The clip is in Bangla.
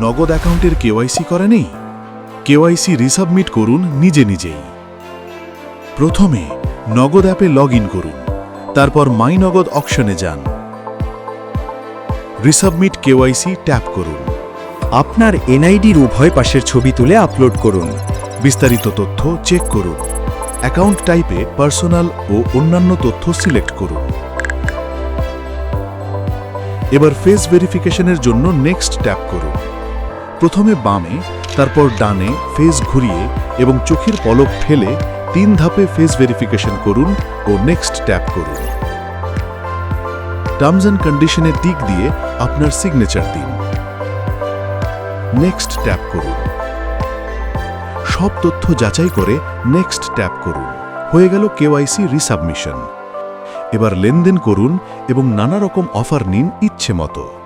নগদ অ্যাকাউন্টের কেওয়াইসি করেনি কেওয়াইসি রিসাবমিট করুন নিজে নিজেই। প্রথমে নগদ অ্যাপে লগ করুন তারপর মাই নগদ অপশনে যান। রিসাবমিট কেওয়াইসি ট্যাপ করুন। আপনার এনআইডির উভয় পাশের ছবি তুলে আপলোড করুন। বিস্তারিত তথ্য চেক করুন। অ্যাকাউন্ট টাইপে পার্সোনাল ও অন্যান্য তথ্য সিলেক্ট করুন। এবার ফেস ভেরিফিকেশনের জন্য নেক্সট ট্যাপ করুন। প্রথমে বামে, তারপর ডানে ফেস ঘুরিয়ে এবং চোখের পলক ফেলে তিন ধাপে ফেস ভেরিফিকেশন করুন ও নেক্সট ট্যাপ করুন। টার্মস অ্যান্ড কন্ডিশনে টিক দিয়ে আপনার সিগনেচার দিন। নেক্সট ট্যাপ করুন। সব তথ্য যাচাই করে নেক্সট ট্যাপ করুন। হয়ে গেল কেওয়াইসি রিসাবমিশন এবার লেনদেন করুন এবং নানা রকম অফার নিন ইচ্ছে মতো।